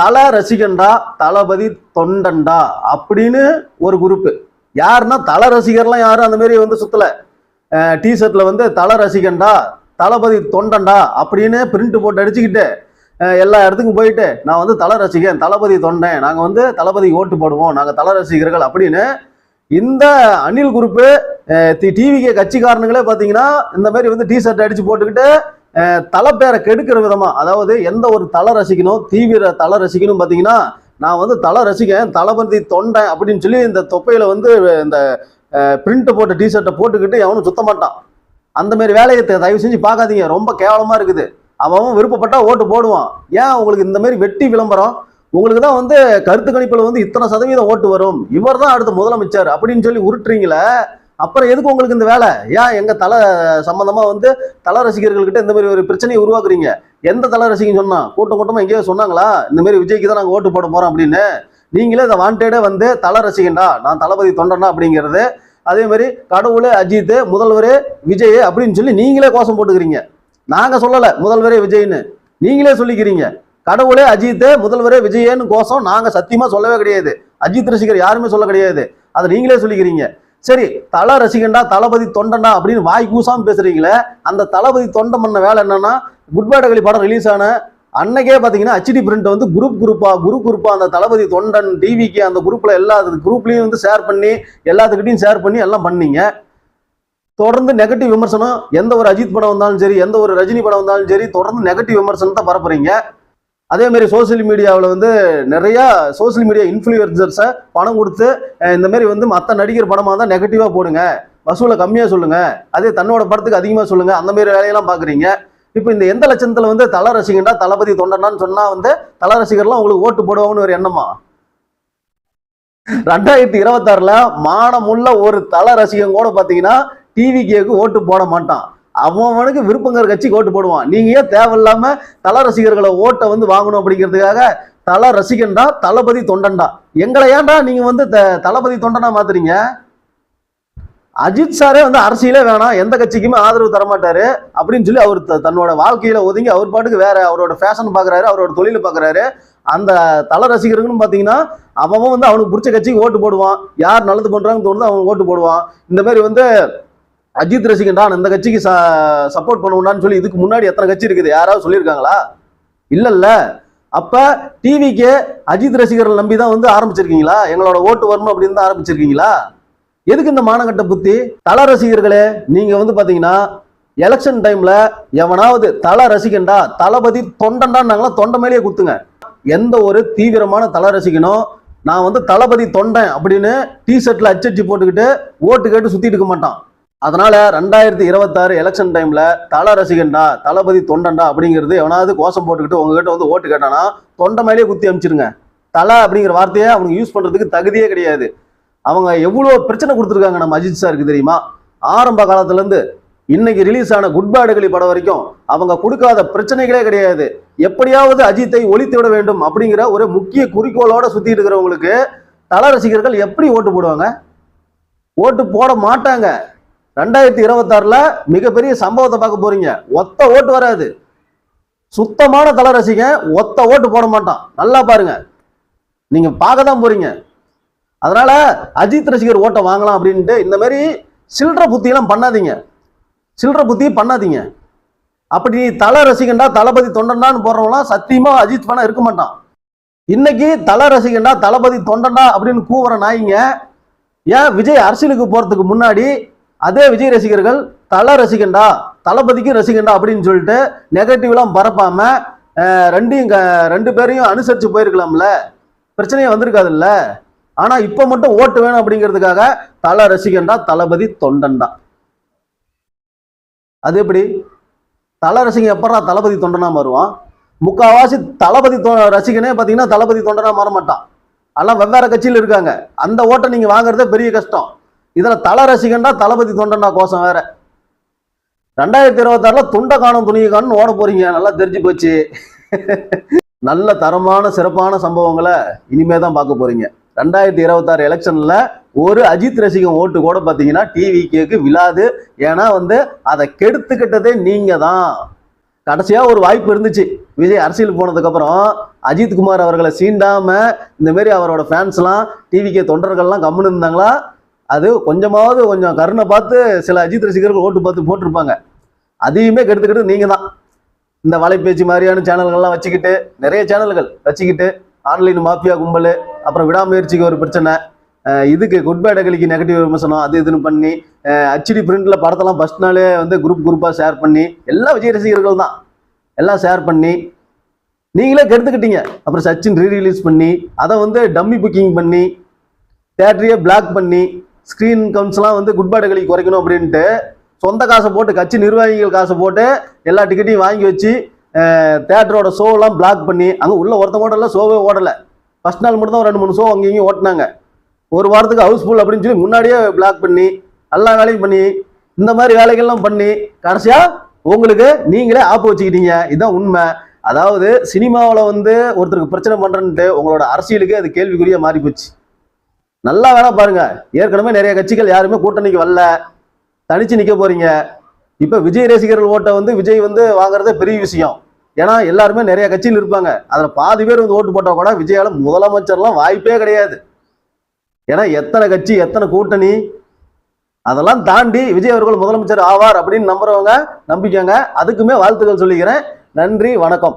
தல ரசிகன்டா தளபதி தொண்டன்டா அப்படின்னு ஒரு குரூப்பு யாருன்னா தல ரசிகர்லாம் யாரும் அந்த மாதிரி வந்து சுத்தல. டி வந்து தல ரசிகன்டா தளபதி தொண்டன்டா அப்படின்னு பிரிண்ட் போட்டு அடிச்சுக்கிட்டு எல்லா இடத்துக்கும் போயிட்டு நான் வந்து தல ரசிகன் தளபதி தொண்டன் நாங்கள் வந்து தளபதி ஓட்டு போடுவோம் நாங்கள் தல ரசிகர்கள் அப்படின்னு இந்த அனில் குரூப்பு டிவிக்கு கட்சிக்காரனுங்களே பார்த்தீங்கன்னா இந்த மாதிரி வந்து டிஷர்ட் அடித்து அடிச்சு போட்டுக்கிட்டு தலை பேரை கெடுக்கிற விதமா அதாவது எந்த ஒரு தலை ரசிக்கணும் தீவிர தலை ரசிக்கணும் பார்த்தீங்கன்னா நான் வந்து தலை ரசிக்கேன் தளபதி தொண்டை அப்படின்னு சொல்லி இந்த தொப்பையில வந்து இந்த பிரிண்ட் போட்ட டிஷர்ட்டை போட்டுக்கிட்டு எவனும் சுத்த மாட்டான். அந்த மாதிரி வேலையை தயவு செஞ்சு பார்க்காதீங்க ரொம்ப கேவலமா இருக்குது. அவன் அவன் விருப்பப்பட்டா ஓட்டு போடுவான். ஏன் உங்களுக்கு இந்த மாதிரி வெட்டி விளம்பரம்? உங்களுக்கு தான் வந்து கருத்து கணிப்பில் வந்து இத்தனை சதவீதம் ஓட்டு வரும். இவர் தான் அடுத்த முதலமைச்சர் அப்படின்னு சொல்லி உருட்டுறீங்களே அப்புறம் எதுக்கு உங்களுக்கு இந்த வேலை? ஏன் எங்க தலை சம்பந்தமா வந்து தலை ரசிகர்கள்கிட்ட இந்த மாதிரி ஒரு பிரச்சனையை உருவாக்குறீங்க? எந்த தலை ரசிகன் சொன்னா? கூட்டம் கூட்டமா எங்கேயோ சொன்னாங்களா? இந்த மாதிரி விஜய்க்கு தான் நாங்க ஓட்டு போட போறோம் அப்படின்னு. நீங்களே இதை வாண்டடே வந்து தலை ரசிகன்டா? நான் தளபதி தொண்டனா அப்படிங்கிறது. அதே மாதிரி கடவுளே அஜித் முதல்வரே விஜய் அப்படின்னு சொல்லி நீங்களே கோஷம் போட்டுக்கிறீங்க. நாங்க சொல்லல முதல்வரே விஜய்னு நீங்களே சொல்லிக்கிறீங்க. கடவுளே அஜித் முதல்வரே விஜயன்னு கோஷம் நாங்க சத்தியமா சொல்லவே கிடையாது. அஜித் ரசிகர் யாருமே சொல்ல கிடையாது. அதை நீங்களே சொல்லிக்கிறீங்க. சரி தல ரசிகண்டா தளபதி தொண்டனா அப்படின்னு வாய் கூசாமல் பேசுறீங்களே அந்த தளபதி தொண்டம் பண்ண வேலை என்னன்னா குட் பை டகலி படம் ரிலீஸ் ஆன அன்னைக்கே பார்த்தீங்கன்னா ஹெச்டி பிரிண்ட் வந்து குரூப் குரூப்பா குரூப் குரூப்பா அந்த தளபதி தொண்டன் டிவிக்கு அந்த குரூப்ல எல்லா குரூப்லையும் வந்து ஷேர் பண்ணி எல்லாத்துக்கிட்டையும் ஷேர் பண்ணி எல்லாம் பண்ணீங்க. தொடர்ந்து நெகட்டிவ் விமர்சனம் எந்த ஒரு அஜித் படம் வந்தாலும் சரி எந்த ஒரு ரஜினி படம் வந்தாலும் சரி தொடர்ந்து நெகட்டிவ் விமர்சனத்தை பரப்புறீங்க. அதே மாதிரி சோஷியல் மீடியாவில் வந்து நிறையா சோஷியல் மீடியா இன்ஃப்ளூயன்சர்ஸை பணம் கொடுத்து இந்த மாதிரி வந்து மற்ற நடிகர் படமாக இருந்தால் நெகட்டிவாக போடுங்க. வசூலை கம்மியாக சொல்லுங்கள் அதே தன்னோட படத்துக்கு அதிகமாக சொல்லுங்கள் அந்த மாதிரி வேலையெல்லாம் பார்க்குறீங்க இப்போ இந்த எந்த லட்சத்தில் வந்து தல ரசிகண்டா தளபதி தொண்டனான்னு சொன்னால் வந்து தல ரசிகர்லாம் உங்களுக்கு ஓட்டு போடுவாங்கன்னு ஒரு எண்ணமா? ரெண்டாயிரத்தி இருபத்தாறுல மானமுள்ள ஒரு தல ரசிகன் கூட பார்த்தீங்கன்னா டிவி கேக்கு ஓட்டு போட மாட்டான். அவனுக்கு விருப்பங்கிற கட்சி ஓட்டு போடுவான். நீங்க ஏன் தேவையில்லாம தல ரசிகர்களை ஓட்டை வந்து வாங்கணும் அப்படிங்கிறதுக்காக தல ரசிகன்டா தளபதி தொண்டன்டா? எங்களை ஏன்டா நீங்க வந்து த- தளபதி தொண்டனா மாத்துறீங்க? அஜித் சாரே வந்து அரசியலே வேணாம் எந்த கட்சிக்குமே ஆதரவு தரமாட்டாரு அப்படின்னு சொல்லி அவர் த- தன்னோட வாழ்க்கையில ஒதுங்கி அவர் பாட்டுக்கு வேற அவரோட ஃபேஷன் பாக்குறாரு அவரோட தொழில் பாக்குறாரு. அந்த தல ரசிகர்களும் பாத்தீங்கன்னா அவன் வந்து அவனுக்கு பிடிச்ச கட்சிக்கு ஓட்டு போடுவான். யார் நல்லது பண்றாங்கன்னு தோணுது அவன் ஓட்டு போடுவான். இந்த மாதிரி வந்து அஜித் ரசிகன் தான் இந்த கட்சிக்கு சப்போர்ட் பண்ணுவான்னு சொல்லி இதுக்கு முன்னாடி எத்தனை கட்சி இருக்குது? யாராவது சொல்லியிருக்காங்களா? இல்லல்ல. அப்ப டிவிக்கு அஜித் ரசிகர்கள் நம்பி தான் வந்து ஆரம்பிச்சிருக்கீங்களா? எங்களோட ஓட்டு வரணும் அப்படின்னு தான் ஆரம்பிச்சிருக்கீங்களா? எதுக்கு இந்த மானகட்ட புத்தி? தல ரசிகர்களே நீங்க வந்து பாத்தீங்கன்னா எலெக்ஷன் டைம்ல எவனாவது தல ரசிகன்டா தளபதி தொண்டன்டான்னாங்களா தொண்டை மேலேயே குத்துங்க. எந்த ஒரு தீவிரமான தல ரசிகனும் நான் வந்து தளபதி தொண்டன் அப்படின்னு டி ஷர்ட்ல அச்சடிச்சு போட்டுக்கிட்டு ஓட்டு கேட்டு சுத்திட்டு இருக்க மாட்டான். அதனால ரெண்டாயிரத்தி இருபத்தாறு எலெக்ஷன் டைம்ல தல ரசிகன்டா தளபதி தொண்டன்டா அப்படிங்கிறது எவனாவது கோஷம் போட்டுக்கிட்டு உங்ககிட்ட வந்து ஓட்டு கேட்டானா தொண்டை மேலேயே குத்தி அமிச்சிருங்க. தலை அப்படிங்கிற வார்த்தையை அவங்க யூஸ் பண்றதுக்கு தகுதியே கிடையாது. அவங்க எவ்வளோ பிரச்சனை கொடுத்துருக்காங்க நம்ம அஜித் சாருக்கு தெரியுமா? ஆரம்ப காலத்துலேருந்து இன்னைக்கு ரிலீஸ் ஆன குட் பேடுகளி படம் வரைக்கும் அவங்க கொடுக்காத பிரச்சனைகளே கிடையாது. எப்படியாவது அஜித்தை ஒழித்து விட வேண்டும் அப்படிங்கிற ஒரு முக்கிய குறிக்கோளோட சுத்திட்டு இருக்கிறவங்களுக்கு தல ரசிகர்கள் எப்படி ஓட்டு போடுவாங்க? ஓட்டு போட மாட்டாங்க. ரெண்டாயிரத்தி இருபத்தாறுல மிகப்பெரிய சம்பவத்தை பார்க்க போறீங்க. ஒத்த ஓட்டு வராது. சுத்தமான தலை ரசிகன் ஒத்த ஓட்டு போட மாட்டான். நல்லா பாருங்க. நீங்க பார்க்க தான் போறீங்க. அதனால அஜித் ரசிகர் ஓட்டை வாங்கலாம் அப்படின்ட்டு இந்த மாதிரி சில்லற புத்தியெல்லாம் பண்ணாதீங்க. சில்லற புத்தியும் பண்ணாதீங்க. அப்படி நீ தலை ரசிகண்டா தளபதி தொண்டன்டான்னு போடுறவங்களாம் சத்தியமா அஜித் பணம் இருக்க மாட்டான். இன்னைக்கு தலை ரசிகண்டா தளபதி தொண்டன்டா அப்படின்னு கூவுற நாய்ங்க ஏன் விஜய் அரசியலுக்கு போறதுக்கு முன்னாடி அதே விஜய் ரசிகர்கள் தலை ரசிகண்டா தளபதிக்கும் ரசிகண்டா அப்படின்னு சொல்லிட்டு நெகட்டிவ்லாம் பரப்பாம ரெண்டையும் க- ரெண்டு பேரையும் அனுசரிச்சு போயிருக்கலாம்ல. பிரச்சனையே வந்திருக்காதுல்ல. ஆனா இப்ப மட்டும் ஓட்டு வேணும் அப்படிங்கிறதுக்காக தலை ரசிகண்டா தளபதி தொண்டன்டா. அது எப்படி? தலை ரசிகன் எப்படா தளபதி தொண்டனா மாறுவான்? முக்காவாசி தளபதி தொ- ரசிகனே பாத்தீங்கன்னா தளபதி தொண்டனா மாற மாட்டான் எல்லாம் வெவ்வேறு கட்சியில் இருக்காங்க. அந்த ஓட்டை நீங்க வாங்குறதே பெரிய கஷ்டம். இதில் தல ரசிகன்டா தளபதி தொண்டனா கோஷம் வேற. ரெண்டாயிரத்தி இருபத்தாறில் துண்டை காணும் துணியை காணும் ஓட போறீங்க. நல்லா தெரிஞ்சு போச்சு. நல்ல தரமான சிறப்பான சம்பவங்களை இனிமே தான் பார்க்க போறீங்க. ரெண்டாயிரத்தி இருபத்தாறு எலெக்ஷன்ல ஒரு அஜித் ரசிகன் ஓட்டு கூட பார்த்தீங்கன்னா டிவி கேக்கு விழாது. ஏன்னா வந்து அதை கெடுத்துக்கிட்டதே நீங்க தான். கடைசியா ஒரு வாய்ப்பு இருந்துச்சு. விஜய் அரசியல் போனதுக்கு அப்புறம் அஜித்குமார் அவர்களை சீண்டாம இந்த மாதிரி அவரோட ஃபேன்ஸ்லாம் டிவிக்கே தொண்டர்கள்லாம் கம்முன்னு இருந்தாங்களா? அது கொஞ்சமாவது கொஞ்சம் கருணை பார்த்து சில அஜித் ரசிகர்கள் ஓட்டு பார்த்து போட்டிருப்பாங்க. அதையுமே கெடுத்துக்கிட்டு நீங்கள் தான் இந்த வலைப்பேச்சு மாதிரியான சேனல்கள்லாம் வச்சுக்கிட்டு நிறைய சேனல்கள் வச்சுக்கிட்டு ஆன்லைன் மாஃபியா கும்பல் அப்புறம் விடாமுயற்சிக்கு ஒரு பிரச்சனை இதுக்கு குட் பை நெகட்டிவ் விமர்சனம் அது இதுன்னு பண்ணி ஹச்டி பிரிண்டில் படத்தெல்லாம் ஃபஸ்ட் நாளே வந்து குரூப் குரூப்பாக ஷேர் பண்ணி எல்லா விஜய் ரசிகர்கள் தான். எல்லாம் ஷேர் பண்ணி நீங்களே கெடுத்துக்கிட்டீங்க. அப்புறம் சச்சின் ரீரிலீஸ் பண்ணி அதை வந்து டம்மி புக்கிங் பண்ணி தேட்டரையே பிளாக் பண்ணி ஸ்க்ரீன் கவுன்ஸ்லாம் வந்து குட் பை குறைக்கணும் அப்படின்ட்டு சொந்த காசை போட்டு கட்சி நிர்வாகிகள் காசை போட்டு எல்லா டிக்கெட்டையும் வாங்கி வச்சு தேட்டரோட ஷோவெல்லாம் பிளாக் பண்ணி அங்கே உள்ள ஒருத்த ஓடல ஷோவே ஓடலை. ஃபஸ்ட் நாள் மட்டும் தான் ரெண்டு மூணு ஷோ அங்கேயும் ஓட்டினாங்க. ஒரு வாரத்துக்கு ஹவுஸ்ஃபுல் அப்படின்னு சொல்லி முன்னாடியே பிளாக் பண்ணி எல்லா வேலையும் பண்ணி இந்த மாதிரி வேலைகள்லாம் பண்ணி கடைசியாக உங்களுக்கு நீங்களே ஆப்பு வச்சுக்கிட்டீங்க. இதுதான் உண்மை. அதாவது சினிமாவில் வந்து ஒருத்தருக்கு பிரச்சனை பண்ணுறன்ட்டு உங்களோட அரசியலுக்கு அது கேள்விக்குரிய மாறி போச்சு நல்லா வேணா பாருங்க. ஏற்கனவே நிறைய கட்சிகள் யாருமே கூட்டணிக்கு வரல. தனிச்சு நிக்க போறீங்க. இப்ப விஜய் ரசிகர்கள் ஓட்டை வந்து விஜய் வந்து வாங்குறதே பெரிய விஷயம். ஏன்னா எல்லாருமே நிறைய கட்சியில் இருப்பாங்க. அதுல பாதி பேர் வந்து ஓட்டு போட்டா கூட விஜயால முதலமைச்சர்லாம் வாய்ப்பே கிடையாது. ஏன்னா எத்தனை கட்சி எத்தனை கூட்டணி அதெல்லாம் தாண்டி விஜய் அவர்கள் முதலமைச்சர் ஆவார் அப்படின்னு நம்புறவங்க நம்பிக்கங்க. அதுக்குமே வாழ்த்துக்கள் சொல்லிக்கிறேன். நன்றி வணக்கம்.